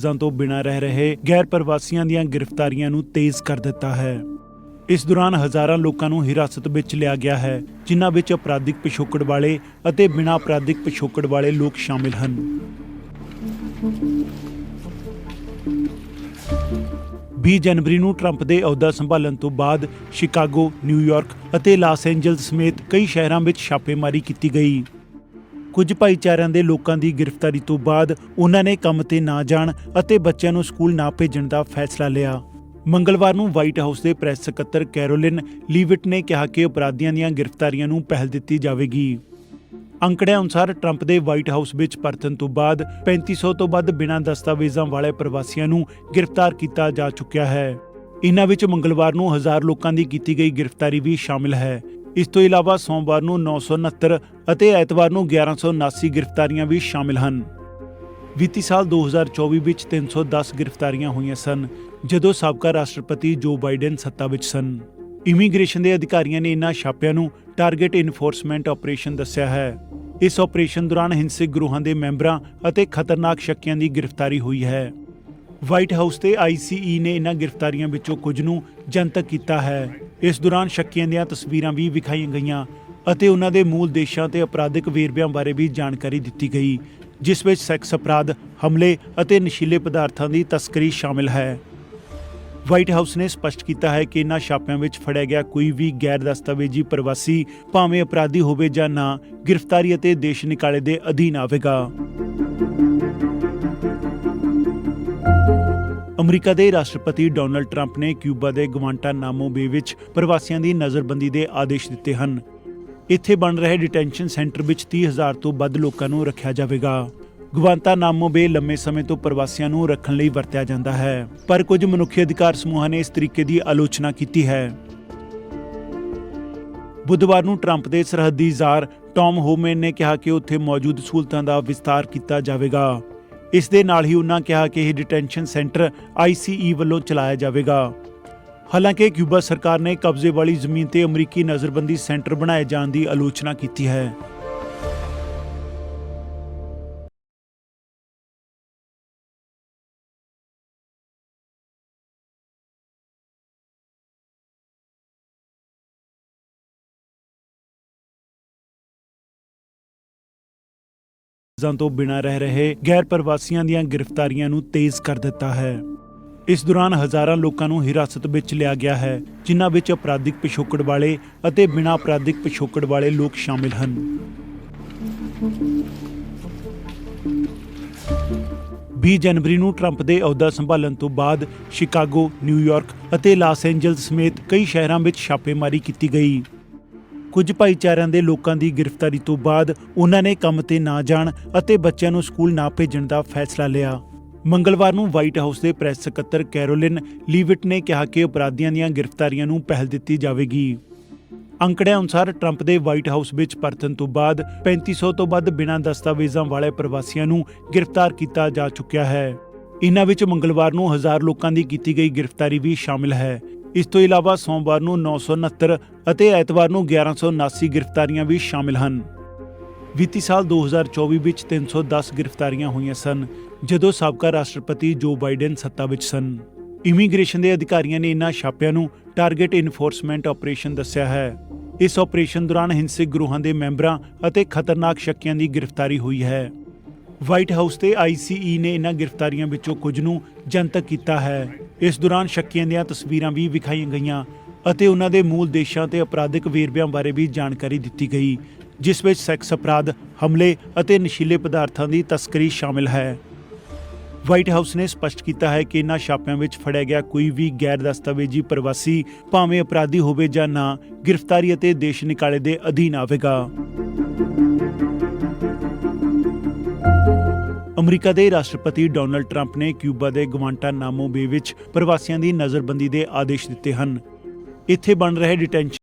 ਜ਼ਾਂ ਤੋਂ ਬਿਨਾਂ ਰਹਿ ਰਹੇ ਗੈਰ ਪ੍ਰਵਾਸੀਆਂ ਦੀਆਂ ਗ੍ਰਿਫਤਾਰੀਆਂ ਨੂੰ ਤੇਜ਼ ਕਰ ਦਿੱਤਾ ਹੈ ਇਸ ਦੌਰਾਨ ਹਜ਼ਾਰਾਂ ਲੋਕਾਂ ਨੂੰ ਹਿਰਾਸਤ ਵਿੱਚ ਲਿਆ ਗਿਆ ਹੈ ਜਿਨ੍ਹਾਂ ਵਿੱਚ ਅਪਰਾਧਿਕ ਪਿਛੋਕੜ ਵਾਲੇ ਅਤੇ ਬਿਨਾਂ ਅਪਰਾਧਿਕ ਪਿਛੋਕੜ ਵਾਲੇ ਲੋਕ ਸ਼ਾਮਿਲ ਹਨ 20 ਜਨਵਰੀ ਨੂੰ ਟਰੰਪ ਦੇ ਅਹੁਦਾ ਸੰਭਾਲਣ ਤੋਂ ਬਾਅਦ ਸ਼ਿਕਾਗੋ, ਨਿਊਯਾਰਕ ਅਤੇ ਲਾਸ ਐਂਜਲਸ ਸਮੇਤ ਕਈ ਸ਼ਹਿਰਾਂ ਵਿੱਚ ਛਾਪੇਮਾਰੀ ਕੀਤੀ ਗਈ। ਕੁਝ ਭਾਈਚਾਰਿਆਂ ਦੇ ਲੋਕਾਂ ਦੀ ਗ੍ਰਿਫਤਾਰੀ ਤੋਂ ਬਾਅਦ ਉਹਨਾਂ ਨੇ ਕੰਮ ਤੇ ਨਾ ਜਾਣ ਅਤੇ ਬੱਚਿਆਂ ਨੂੰ ਸਕੂਲ ਨਾ ਭੇਜਣ ਦਾ ਫੈਸਲਾ ਲਿਆ। ਮੰਗਲਵਾਰ ਨੂੰ ਵਾਈਟ ਹਾਊਸ ਦੇ ਪ੍ਰੈਸ ਸਕੱਤਰ ਕੈਰੋਲਿਨ ਲੀਵਿਟ ਨੇ ਕਿਹਾ ਕਿ ਅਪਰਾਧੀਆਂ ਦੀਆਂ ਗ੍ਰਿਫਤਾਰੀਆਂ ਨੂੰ ਪਹਿਲ ਦਿੱਤੀ ਜਾਵੇਗੀ। ਅੰਕੜਿਆਂ ਅਨੁਸਾਰ ਟਰੰਪ ਦੇ ਵਾਈਟ ਹਾਊਸ ਵਿੱਚ ਪਰਤਣ ਤੋਂ ਬਾਅਦ 3500 ਤੋਂ ਵੱਧ ਬਿਨਾਂ ਦਸਤਾਵੇਜ਼ਾਂ ਵਾਲੇ ਪ੍ਰਵਾਸੀਆਂ ਨੂੰ ਗ੍ਰਿਫਤਾਰ ਕੀਤਾ ਜਾ ਚੁੱਕਿਆ ਹੈ। ਇਨ੍ਹਾਂ ਵਿੱਚ ਮੰਗਲਵਾਰ ਨੂੰ ਹਜ਼ਾਰ ਲੋਕਾਂ ਦੀ ਕੀਤੀ ਗਈ ਗ੍ਰਿਫਤਾਰੀ ਵੀ ਸ਼ਾਮਿਲ ਹੈ। ਇਸ ਤੋਂ ਇਲਾਵਾ ਸੋਮਵਾਰ ਨੂੰ 969 ਅਤੇ ਐਤਵਾਰ ਨੂੰ 1179 ਗ੍ਰਿਫਤਾਰੀਆਂ ਵੀ ਸ਼ਾਮਿਲ ਹਨ। ਵਿੱਤੀ ਸਾਲ 2024 ਵਿੱਚ 310 ਗ੍ਰਿਫਤਾਰੀਆਂ ਹੋਈਆਂ ਸਨ, ਜਦੋਂ ਸਾਬਕਾ ਰਾਸ਼ਟਰਪਤੀ ਜੋ ਬਾਈਡਨ ਸੱਤਾ ਵਿੱਚ ਸਨ। ਇਮੀਗ੍ਰੇਸ਼ਨ ਦੇ ਅਧਿਕਾਰੀਆਂ ਨੇ ਇਨ੍ਹਾਂ ਛਾਪਿਆਂ ਨੂੰ ਟਾਰਗੇਟ ਇਨਫੋਰਸਮੈਂਟ ਆਪਰੇਸ਼ਨ ਦੱਸਿਆ ਹੈ। ਇਸ ਆਪਰੇਸ਼ਨ ਦੌਰਾਨ ਹਿੰਸਕ ਗਰੋਹਾਂ ਦੇ ਮੈਂਬਰਾਂ ਅਤੇ ਖਤਰਨਾਕ ਸ਼ੱਕੀਆਂ ਦੀ ਗ੍ਰਿਫਤਾਰੀ ਹੋਈ ਹੈ। ਵਾਈਟ ਹਾਊਸ ਤੇ ਆਈਸੀਈ ਨੇ ਇਨ੍ਹਾਂ ਗ੍ਰਿਫਤਾਰੀਆਂ ਵਿੱਚੋਂ ਕੁਝ ਨੂੰ ਜਨਤਕ ਕੀਤਾ ਹੈ। ਇਸ ਦੌਰਾਨ ਸ਼ੱਕੀਆਂ ਦੀਆਂ ਤਸਵੀਰਾਂ ਵੀ ਵਿਖਾਈਆਂ ਗਈਆਂ ਅਤੇ ਉਹਨਾਂ ਦੇ ਮੂਲ ਦੇਸ਼ਾਂ ਤੇ ਅਪਰਾਧਿਕ ਵੇਰਵਿਆਂ ਬਾਰੇ ਵੀ ਜਾਣਕਾਰੀ ਦਿੱਤੀ ਗਈ ਜਿਸ ਵਿੱਚ ਸੈਕਸ ਅਪਰਾਧ, ਹਮਲੇ ਅਤੇ ਨਸ਼ੀਲੇ ਪਦਾਰਥਾਂ ਦੀ ਤਸਕਰੀ ਸ਼ਾਮਿਲ ਹੈ। ਵਾਈਟ ਹਾਊਸ ਨੇ ਸਪਸ਼ਟ ਕੀਤਾ ਹੈ ਕਿ ਇਨ੍ਹਾਂ ਛਾਪਿਆਂ ਵਿੱਚ ਫੜਿਆ ਗਿਆ ਕੋਈ ਵੀ ਗੈਰ ਦਸਤਾਵੇਜ਼ੀ ਪ੍ਰਵਾਸੀ ਭਾਵੇਂ ਅਪਰਾਧੀ ਹੋਵੇ ਜਾਂ ਨਾ ਗ੍ਰਿਫਤਾਰੀ ਅਤੇ ਦੇਸ਼ ਨਿਕਾਲੇ ਦੇ ਅਧੀਨ ਆਵੇਗਾ। ਅਮਰੀਕਾ ਦੇ ਰਾਸ਼ਟਰਪਤੀ ਡੋਨਲਡ ਟਰੰਪ ਨੇ ਕਿਊਬਾ ਦੇ ਗਵਾਂਟਾਨਾਮੋ ਬੇ ਵਿੱਚ ਪ੍ਰਵਾਸੀਆਂ ਦੀ ਨਜ਼ਰਬੰਦੀ ਦੇ ਆਦੇਸ਼ ਦਿੱਤੇ ਹਨ। ਇੱਥੇ ਬਣ ਰਹੇ ਡਿਟੈਂਸ਼ਨ ਸੈਂਟਰ ਵਿੱਚ 30000 ਤੋਂ ਵੱਧ ਲੋਕਾਂ ਨੂੰ ਰੱਖਿਆ ਜਾਵੇਗਾ। ਗਵਾਂਟਾਨਾਮੋ ਬੇ ਲੰਮੇ ਸਮੇਂ ਤੋਂ ਪ੍ਰਵਾਸੀਆਂ ਨੂੰ ਰੱਖਣ ਲਈ ਵਰਤਿਆ ਜਾਂਦਾ ਹੈ, ਪਰ ਕੁਝ ਮਨੁੱਖੀ ਅਧਿਕਾਰ ਸਮੂਹਾਂ ਨੇ ਇਸ ਤਰੀਕੇ ਦੀ ਆਲੋਚਨਾ ਕੀਤੀ ਹੈ। ਬੁੱਧਵਾਰ ਨੂੰ ਟਰੰਪ ਦੇ ਸਰਹੱਦੀ ਜ਼ਾਰ ਟਾਮ ਹੋਮੇਨ ਨੇ ਕਿਹਾ ਕਿ ਉੱਥੇ ਮੌਜੂਦ ਸਹੂਲਤਾਂ ਦਾ ਵਿਸਤਾਰ ਕੀਤਾ ਜਾਵੇਗਾ। ਇਸ ਦੇ ਨਾਲ ਹੀ ਉਨ੍ਹਾਂ ਕਿਹਾ ਕਿ ਇਹ ਡਿਟੈਂਸ਼ਨ ਸੈਂਟਰ ਆਈਸੀਈ ਵੱਲੋਂ ਚਲਾਇਆ ਜਾਵੇਗਾ। ਹਾਲਾਂਕਿ ਕਿਊਬਾ ਸਰਕਾਰ ਨੇ ਕਬਜ਼ੇ ਵਾਲੀ ਜ਼ਮੀਨ ਤੇ ਅਮਰੀਕੀ ਨਜ਼ਰਬੰਦੀ ਸੈਂਟਰ ਬਣਾਏ ਜਾਣ ਦੀ ਆਲੋਚਨਾ ਕੀਤੀ ਹੈ। ਜ਼ਾਂ ਤੋਂ ਬਿਨਾਂ ਰਹਿ ਰਹੇ ਗੈਰ ਪ੍ਰਵਾਸੀਆਂ ਦੀਆਂ ਗ੍ਰਿਫਤਾਰੀਆਂ ਨੂੰ ਤੇਜ਼ ਕਰ ਦਿੱਤਾ ਹੈ। ਇਸ ਦੌਰਾਨ ਹਜ਼ਾਰਾਂ ਲੋਕਾਂ ਨੂੰ ਹਿਰਾਸਤ ਵਿੱਚ ਲਿਆ ਗਿਆ ਹੈ ਜਿਨ੍ਹਾਂ ਵਿੱਚ ਅਪਰਾਧਿਕ ਪਿਛੋਕੜ ਵਾਲੇ ਅਤੇ ਬਿਨਾਂ ਅਪਰਾਧਿਕ ਪਿਛੋਕੜ ਵਾਲੇ ਲੋਕ ਸ਼ਾਮਿਲ ਹਨ। 20 ਜਨਵਰੀ ਨੂੰ ਟਰੰਪ ਦੇ ਅਹੁਦਾ ਸੰਭਾਲਣ ਤੋਂ ਬਾਅਦ ਸ਼ਿਕਾਗੋ, ਨਿਊਯਾਰਕ ਅਤੇ ਲਾਸ ਐਂਜਲਸ ਸਮੇਤ ਕਈ ਸ਼ਹਿਰਾਂ ਵਿੱਚ ਛਾਪੇਮਾਰੀ ਕੀਤੀ ਗਈ। ਕੁਝ ਭਾਈਚਾਰਿਆਂ ਦੇ ਲੋਕਾਂ ਦੀ ਗ੍ਰਿਫਤਾਰੀ ਤੋਂ ਬਾਅਦ ਉਹਨਾਂ ਨੇ ਕੰਮ ਤੇ ਨਾ ਜਾਣ ਅਤੇ ਬੱਚਿਆਂ ਨੂੰ ਸਕੂਲ ਨਾ ਭੇਜਣ ਦਾ ਫੈਸਲਾ ਲਿਆ। ਮੰਗਲਵਾਰ ਨੂੰ ਵਾਈਟ ਹਾਊਸ ਦੇ ਪ੍ਰੈਸ ਸਕੱਤਰ ਕੈਰੋਲਿਨ ਲੀਵਿਟ ਨੇ ਕਿਹਾ ਕਿ ਅਪਰਾਧੀਆਂ ਦੀਆਂ ਗ੍ਰਿਫਤਾਰੀਆਂ ਨੂੰ ਪਹਿਲ ਦਿੱਤੀ ਜਾਵੇਗੀ। ਅੰਕੜਿਆਂ ਅਨੁਸਾਰ ਟਰੰਪ ਦੇ ਵਾਈਟ ਹਾਊਸ ਵਿੱਚ ਪਰਤਣ ਤੋਂ ਬਾਅਦ 3500 ਤੋਂ ਵੱਧ ਬਿਨਾਂ ਦਸਤਾਵੇਜ਼ਾਂ ਵਾਲੇ ਪ੍ਰਵਾਸੀਆਂ ਨੂੰ ਗ੍ਰਿਫਤਾਰ ਕੀਤਾ ਜਾ ਚੁੱਕਿਆ ਹੈ। ਇਨ੍ਹਾਂ ਵਿੱਚ ਮੰਗਲਵਾਰ ਨੂੰ ਹਜ਼ਾਰ ਲੋਕਾਂ ਦੀ ਕੀਤੀ ਗਈ ਗ੍ਰਿਫਤਾਰੀ ਵੀ ਸ਼ਾਮਿਲ ਹੈ। ਇਸ ਤੋਂ ਇਲਾਵਾ ਸੋਮਵਾਰ ਨੂੰ 969 ਅਤੇ ਐਤਵਾਰ ਨੂੰ 1179 ਗ੍ਰਿਫਤਾਰੀਆਂ ਵੀ ਸ਼ਾਮਿਲ ਹਨ। ਵਿੱਤੀ ਸਾਲ 2024 ਵਿੱਚ 310 ਗ੍ਰਿਫਤਾਰੀਆਂ ਹੋਈਆਂ ਸਨ, ਜਦੋਂ ਸਾਬਕਾ ਰਾਸ਼ਟਰਪਤੀ ਜੋ ਬਾਈਡਨ ਸੱਤਾ ਵਿੱਚ ਸਨ। ਇਮੀਗ੍ਰੇਸ਼ਨ ਦੇ ਅਧਿਕਾਰੀਆਂ ਨੇ ਇਨ੍ਹਾਂ ਛਾਪਿਆਂ ਨੂੰ ਟਾਰਗੇਟ ਇਨਫੋਰਸਮੈਂਟ ਆਪਰੇਸ਼ਨ ਦੱਸਿਆ ਹੈ। ਇਸ ਆਪਰੇਸ਼ਨ ਦੌਰਾਨ ਹਿੰਸਕ ਗਰੋਹਾਂ ਦੇ ਮੈਂਬਰਾਂ ਅਤੇ ਖਤਰਨਾਕ ਸ਼ੱਕੀਆਂ ਦੀ ਗ੍ਰਿਫਤਾਰੀ ਹੋਈ ਹੈ। ਵਾਈਟ ਹਾਊਸ ਤੇ ਆਈਸੀਈ ਨੇ ਇਨ੍ਹਾਂ ਗ੍ਰਿਫਤਾਰੀਆਂ ਵਿੱਚੋਂ ਕੁਝ ਨੂੰ ਜਨਤਕ ਕੀਤਾ ਹੈ। ਇਸ ਦੌਰਾਨ ਸ਼ੱਕੀਆਂ ਦੀਆਂ ਤਸਵੀਰਾਂ ਵੀ ਵਿਖਾਈਆਂ ਗਈਆਂ ਅਤੇ ਉਹਨਾਂ ਦੇ ਮੂਲ ਦੇਸ਼ਾਂ ਤੇ ਅਪਰਾਧਿਕ ਵੇਰਵਿਆਂ ਬਾਰੇ ਵੀ ਜਾਣਕਾਰੀ ਦਿੱਤੀ ਗਈ ਜਿਸ ਵਿੱਚ ਸੈਕਸ ਅਪਰਾਧ, ਹਮਲੇ ਅਤੇ ਨਸ਼ੀਲੇ ਪਦਾਰਥਾਂ ਦੀ ਤਸਕਰੀ ਸ਼ਾਮਿਲ ਹੈ। ਵਾਈਟ ਹਾਊਸ ਨੇ ਸਪਸ਼ਟ ਕੀਤਾ ਹੈ ਕਿ ਇਨ੍ਹਾਂ ਛਾਪਿਆਂ ਵਿੱਚ ਫੜਿਆ ਗਿਆ ਕੋਈ ਵੀ ਗੈਰ ਦਸਤਾਵੇਜ਼ੀ ਪ੍ਰਵਾਸੀ ਭਾਵੇਂ ਅਪਰਾਧੀ ਹੋਵੇ ਜਾਂ ਨਾ ਗ੍ਰਿਫਤਾਰੀ ਅਤੇ ਦੇਸ਼ ਨਿਕਾਲੇ ਦੇ ਅਧੀਨ ਆਵੇਗਾ। ਅਮਰੀਕਾ ਦੇ ਰਾਸ਼ਟਰਪਤੀ ਡੋਨਲਡ ਟਰੰਪ ਨੇ ਕਿਊਬਾ ਦੇ ਗਵਾਂਟਾਨਾਮੋ ਬੇ ਵਿੱਚ ਪ੍ਰਵਾਸੀਆਂ ਦੀ ਨਜ਼ਰਬੰਦੀ ਦੇ ਆਦੇਸ਼ ਦਿੱਤੇ ਹਨ। ਇੱਥੇ ਬਣ ਰਹੇ ਡਿਟੈਂਸ਼ਨ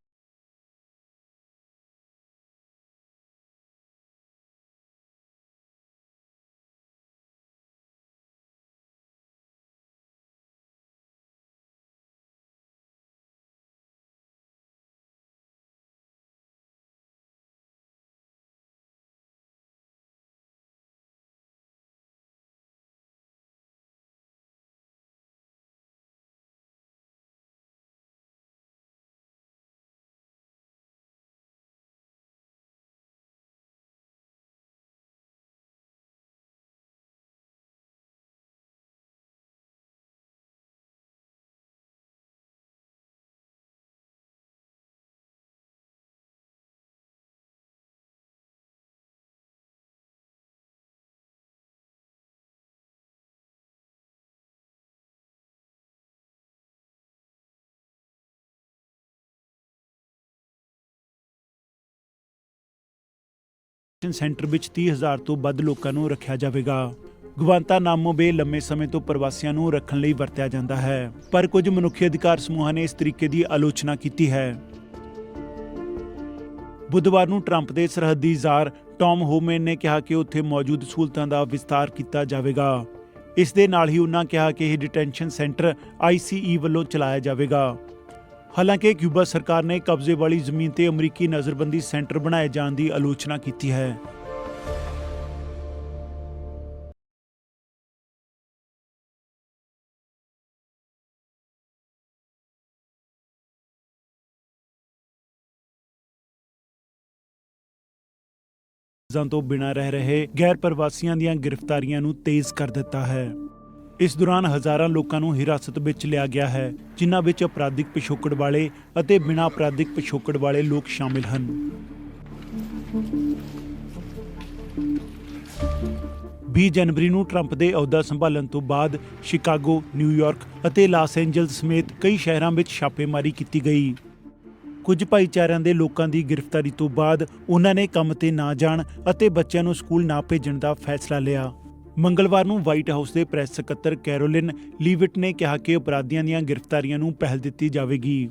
ਸੈਂਟਰ ਵਿੱਚ 30000 ਤੋਂ ਵੱਧ ਲੋਕਾਂ ਨੂੰ ਰੱਖਿਆ ਜਾਵੇਗਾ। ਗਵਾਂਤਾਨਾਮੋ ਬੇ ਲੰਮੇ ਸਮੇਂ ਤੋਂ ਪ੍ਰਵਾਸੀਆਂ ਨੂੰ ਰੱਖਣ ਲਈ ਵਰਤਿਆ ਜਾਂਦਾ ਹੈ। ਪਰ ਕੁਝ ਮਨੁੱਖੀ ਅਧਿਕਾਰ ਸਮੂਹਾਂ ਨੇ ਇਸ ਤਰੀਕੇ ਦੀ ਆਲੋਚਨਾ ਕੀਤੀ ਹੈ। ਬੁੱਧਵਾਰ ਨੂੰ ਟਰੰਪ ਦੇ ਸਰਹੱਦੀ ਜ਼ਾਰ ਟੌਮ ਹੋਮੈਨ ਨੇ ਕਿਹਾ ਕਿ ਉੱਥੇ ਮੌਜੂਦ ਸਹੂਲਤਾਂ ਦਾ ਵਿਸਤਾਰ ਕੀਤਾ ਜਾਵੇਗਾ। ਇਸ ਦੇ ਨਾਲ ਹੀ ਉਹਨਾਂ ਕਿਹਾ ਕਿ ਇਹ ਡਿਟੈਂਸ਼ਨ ਸੈਂਟਰ ICE ਵੱਲੋਂ ਚਲਾਇਆ ਜਾਵੇਗਾ। ਹਾਲਾਂਕਿ ਕਿਊਬਾ ਸਰਕਾਰ ਨੇ ਕਬਜ਼ੇ ਵਾਲੀ ਜ਼ਮੀਨ ਤੇ ਅਮਰੀਕੀ ਨਜ਼ਰਬੰਦੀ ਸੈਂਟਰ ਬਣਾਏ ਜਾਣ ਦੀ ਆਲੋਚਨਾ ਕੀਤੀ ਹੈ। ਜਾਂ ਤੋਂ ਬਿਨਾਂ ਰਹਿ ਰਹੇ ਗੈਰ ਪ੍ਰਵਾਸੀਆਂ ਦੀਆਂ ਗ੍ਰਿਫਤਾਰੀਆਂ ਨੂੰ ਤੇਜ਼ ਕਰ ਦਿੱਤਾ ਹੈ। ਇਸ ਦੌਰਾਨ ਹਜ਼ਾਰਾਂ ਲੋਕਾਂ ਨੂੰ ਹਿਰਾਸਤ ਵਿੱਚ ਲਿਆ ਗਿਆ ਹੈ ਜਿਨ੍ਹਾਂ ਵਿੱਚ ਅਪਰਾਧਿਕ ਪਿਛੋਕੜ ਵਾਲੇ ਅਤੇ ਬਿਨਾਂ ਅਪਰਾਧਿਕ ਪਿਛੋਕੜ ਵਾਲੇ ਲੋਕ ਸ਼ਾਮਿਲ ਹਨ ਵੀਹ ਜਨਵਰੀ ਨੂੰ ਟਰੰਪ ਦੇ ਅਹੁਦਾ ਸੰਭਾਲਣ ਤੋਂ ਬਾਅਦ ਸ਼ਿਕਾਗੋ, ਨਿਊਯਾਰਕ ਅਤੇ ਲਾਸ ਐਂਜਲਸ ਸਮੇਤ ਕਈ ਸ਼ਹਿਰਾਂ ਵਿੱਚ ਛਾਪੇਮਾਰੀ ਕੀਤੀ ਗਈ। ਕੁਝ ਭਾਈਚਾਰਿਆਂ ਦੇ ਲੋਕਾਂ ਦੀ ਗ੍ਰਿਫਤਾਰੀ ਤੋਂ ਬਾਅਦ ਉਹਨਾਂ ਨੇ ਕੰਮ ਤੇ ਨਾ ਜਾਣ ਅਤੇ ਬੱਚਿਆਂ ਨੂੰ ਸਕੂਲ ਨਾ ਭੇਜਣ ਦਾ ਫੈਸਲਾ ਲਿਆ। ਮੰਗਲਵਾਰ ਨੂੰ ਵਾਈਟ ਹਾਊਸ ਦੇ ਪ੍ਰੈਸ ਸਕੱਤਰ ਕੈਰੋਲਿਨ ਲੀਵਿਟ ਨੇ ਕਿਹਾ ਕਿ ਅਪਰਾਧੀਆਂ ਦੀਆਂ ਗ੍ਰਿਫਤਾਰੀਆਂ ਨੂੰ ਪਹਿਲ ਦਿੱਤੀ ਜਾਵੇਗੀ।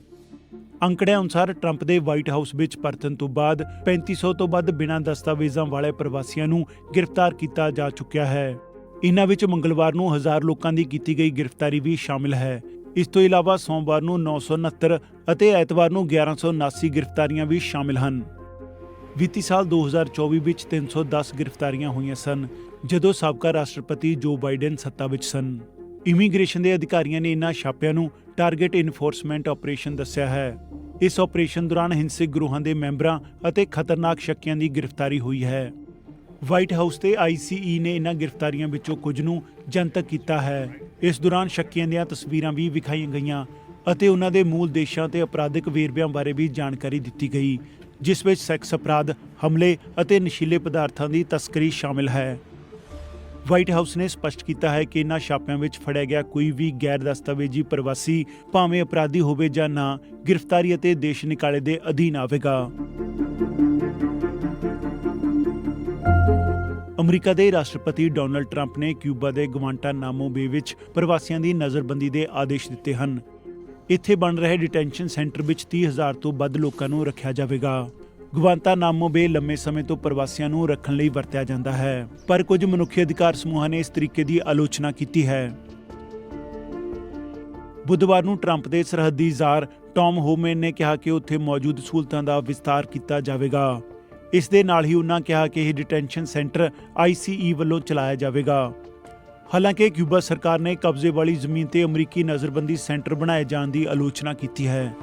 ਅੰਕੜਿਆਂ ਅਨੁਸਾਰ ਟਰੰਪ ਦੇ ਵਾਈਟ ਹਾਊਸ ਵਿੱਚ ਪਰਤਣ ਤੋਂ ਬਾਅਦ 3500 ਤੋਂ ਵੱਧ ਬਿਨਾਂ ਦਸਤਾਵੇਜ਼ਾਂ ਵਾਲੇ ਪ੍ਰਵਾਸੀਆਂ ਨੂੰ ਗ੍ਰਿਫਤਾਰ ਕੀਤਾ ਜਾ ਚੁੱਕਿਆ ਹੈ। ਇਨ੍ਹਾਂ ਵਿੱਚ ਮੰਗਲਵਾਰ ਨੂੰ ਹਜ਼ਾਰ ਲੋਕਾਂ ਦੀ ਕੀਤੀ ਗਈ ਗ੍ਰਿਫਤਾਰੀ ਵੀ ਸ਼ਾਮਿਲ ਹੈ। ਇਸ ਤੋਂ ਇਲਾਵਾ ਸੋਮਵਾਰ ਨੂੰ 969 ਅਤੇ ਐਤਵਾਰ ਨੂੰ 1179 ਗ੍ਰਿਫਤਾਰੀਆਂ ਵੀ ਸ਼ਾਮਿਲ ਹਨ। ਵਿੱਤੀ ਸਾਲ 2024 ਵਿੱਚ 310 ਗ੍ਰਿਫਤਾਰੀਆਂ ਹੋਈਆਂ ਸਨ ਜਦੋਂ ਸਾਬਕਾ ਰਾਸ਼ਟਰਪਤੀ ਜੋ ਬਾਈਡਨ ਸੱਤਾ ਵਿੱਚ ਸਨ। ਇਮੀਗ੍ਰੇਸ਼ਨ ਦੇ ਅਧਿਕਾਰੀਆਂ ਨੇ ਇਨ੍ਹਾਂ ਛਾਪਿਆਂ ਨੂੰ ਟਾਰਗੇਟ ਇਨਫੋਰਸਮੈਂਟ ਆਪਰੇਸ਼ਨ ਦੱਸਿਆ ਹੈ। ਇਸ ਆਪਰੇਸ਼ਨ ਦੌਰਾਨ ਹਿੰਸਕ ਗਰੋਹਾਂ ਦੇ ਮੈਂਬਰਾਂ ਅਤੇ ਖਤਰਨਾਕ ਸ਼ੱਕੀਆਂ ਦੀ ਗ੍ਰਿਫਤਾਰੀ ਹੋਈ ਹੈ। ਵਾਈਟ ਹਾਊਸ ਤੇ ICE ਨੇ ਇਨ੍ਹਾਂ ਗ੍ਰਿਫਤਾਰੀਆਂ ਵਿੱਚੋਂ ਕੁਝ ਨੂੰ ਜਨਤਕ ਕੀਤਾ ਹੈ। ਇਸ ਦੌਰਾਨ ਸ਼ੱਕੀਆਂ ਦੀਆਂ ਤਸਵੀਰਾਂ ਵੀ ਵਿਖਾਈਆਂ ਗਈਆਂ ਅਤੇ ਉਹਨਾਂ ਦੇ ਮੂਲ ਦੇਸ਼ਾਂ ਤੇ ਅਪਰਾਧਿਕ ਵੇਰਵਿਆਂ ਬਾਰੇ ਵੀ ਜਾਣਕਾਰੀ ਦਿੱਤੀ ਗਈ ਜਿਸ ਵਿੱਚ ਸੈਕਸ ਅਪਰਾਧ, ਹਮਲੇ ਅਤੇ ਨਸ਼ੀਲੇ ਪਦਾਰਥਾਂ ਦੀ ਤਸਕਰੀ ਸ਼ਾਮਿਲ ਹੈ। ਵਾਈਟ ਹਾਊਸ ਨੇ ਸਪਸ਼ਟ ਕੀਤਾ ਹੈ ਕਿ ਇਨ੍ਹਾਂ ਛਾਪਿਆਂ ਵਿੱਚ ਫੜਿਆ ਗਿਆ ਕੋਈ ਵੀ ਗੈਰ ਦਸਤਾਵੇਜ਼ੀ ਪ੍ਰਵਾਸੀ ਭਾਵੇਂ ਅਪਰਾਧੀ ਹੋਵੇ ਜਾਂ ਨਾ, ਗ੍ਰਿਫਤਾਰੀ ਅਤੇ ਦੇਸ਼ ਨਿਕਾਲੇ ਦੇ ਅਧੀਨ ਆਵੇਗਾ। ਅਮਰੀਕਾ ਦੇ ਰਾਸ਼ਟਰਪਤੀ ਡੋਨਲਡ ਟਰੰਪ ਨੇ ਕਿਊਬਾ ਦੇ ਗਵਾਂਟਾਨਾਮੋ ਬੇ ਵਿੱਚ ਪ੍ਰਵਾਸੀਆਂ ਦੀ ਨਜ਼ਰਬੰਦੀ ਦੇ ਆਦੇਸ਼ ਦਿੱਤੇ ਹਨ। ਇੱਥੇ ਬਣ ਰਹੇ ਡਿਟੈਂਸ਼ਨ ਸੈਂਟਰ ਵਿੱਚ 30000 ਤੋਂ ਵੱਧ ਲੋਕਾਂ ਨੂੰ ਰੱਖਿਆ ਜਾਵੇਗਾ। ਗਵਾਂਤਾਨਾਮੋ ਬੇ ਲੰਮੇ ਸਮੇਂ ਤੋਂ ਪ੍ਰਵਾਸੀਆਂ ਨੂੰ ਰੱਖਣ ਲਈ ਵਰਤਿਆ ਜਾਂਦਾ ਹੈ ਪਰ ਕੁਝ ਮਨੁੱਖੀ ਅਧਿਕਾਰ ਸਮੂਹਾਂ ਨੇ ਇਸ ਤਰੀਕੇ ਦੀ ਆਲੋਚਨਾ ਕੀਤੀ ਹੈ। ਬੁੱਧਵਾਰ ਨੂੰ ਟਰੰਪ ਦੇ ਸਰਹੱਦੀ ਜ਼ਾਰ ਟੌਮ ਹੋਮੈਨ ਨੇ ਕਿਹਾ ਕਿ ਉੱਥੇ ਮੌਜੂਦ ਸਹੂਲਤਾਂ ਦਾ ਵਿਸਤਾਰ ਕੀਤਾ ਜਾਵੇਗਾ। ਇਸ ਦੇ ਨਾਲ ਹੀ ਉਹਨਾਂ ਕਿਹਾ ਕਿ ਇਹ ਡਿਟੈਂਸ਼ਨ ਸੈਂਟਰ ICE ਵੱਲੋਂ ਚਲਾਇਆ ਜਾਵੇਗਾ। ਹਾਲਾਂਕਿ ਕਿਊਬਾ ਸਰਕਾਰ ਨੇ ਕਬਜ਼ੇ ਵਾਲੀ ਜ਼ਮੀਨ ਤੇ ਅਮਰੀਕੀ ਨਜ਼ਰਬੰਦੀ ਸੈਂਟਰ ਬਣਾਏ ਜਾਣ ਦੀ ਆਲੋਚਨਾ ਕੀਤੀ ਹੈ।